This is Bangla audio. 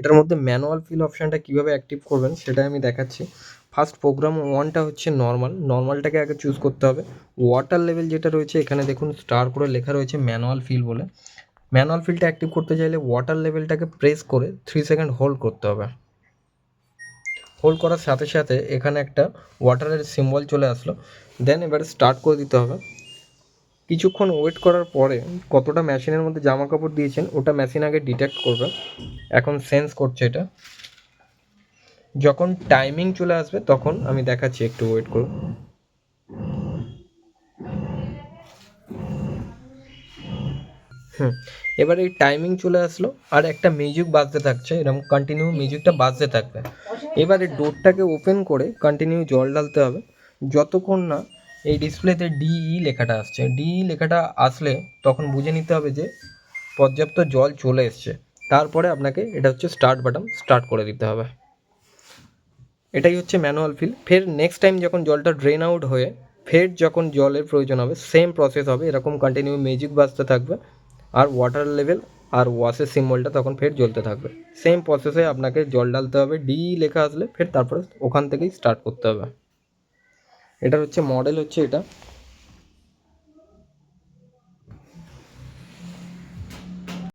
এটার মধ্যে ম্যানুয়াল ফিল অপশানটা কীভাবে অ্যাক্টিভ করবেন সেটাই আমি দেখাচ্ছি। ফার্স্ট প্রোগ্রাম ওয়ানটা হচ্ছে নর্মাল নর্মালটাকে আগে চুজ করতে হবে। ওয়াটার লেভেল যেটা রয়েছে, এখানে দেখুন স্টার করে লেখা রয়েছে ম্যানুয়াল ফিল বলে। ম্যানুয়াল ফিলটা অ্যাক্টিভ করতে চাইলে ওয়াটার লেভেলটাকে প্রেস করে থ্রি সেকেন্ড হোল্ড করতে হবে। হোল্ড করার সাথে সাথে এখানে একটা ওয়াটারের সিম্বল চলে আসলো। দেন এবারে স্টার্ট করে দিতে হবে। কিছুক্ষণ ওয়েট করার পরে কতটা মেশিনের মধ্যে জামা কাপড় দিয়েছেন, ওটা মেশিন আগে ডিটেক্ট করবে। এখন সেন্স করছে এটা। যখন টাইমিং চলে আসবে, তখন আমি দেখাচ্ছি, একটু ওয়েট করুন। হুম, এবার এই টাইমিং চলে আসলো, আর একটা মিউজিক বাজতে থাকছে এরকম কন্টিনিউ মিউজিকটা বাজতে থাকবে। এবারে ডোরটাকে ওপেন করে কন্টিনিউ জল ঢালতে হবে। যতক্ষণ না এই ডিসপ্লেতে ডিই লেখাটা আসছে। ডিই লেখাটা আসলে তখন বুঝে নিতে হবে যে পর্যাপ্ত জল চলে এসছে। তারপরে আপনাকে এটা হচ্ছে স্টার্ট বাটন স্টার্ট করে দিতে হবে। এটাই হচ্ছে ম্যানুয়াল ফিল ফের নেক্সট টাইম যখন জলটা ড্রেন আউট হয়ে, ফের যখন জলের প্রয়োজন হবে সেম প্রসেস হবে। এরকম কন্টিনিউ মিউজিক বাজতে থাকবে। আর ওয়াটার লেভেল আর ওয়াশের সিম্বলটা তখন ফের জ্বলতে থাকবে। সেম প্রসেসে আপনাকে জল ডালতে হবে। ডি লেখা আসলে ফের তারপরে ওখান থেকেই স্টার্ট করতে হবে। এটার হচ্ছে মডেল হচ্ছে এটা।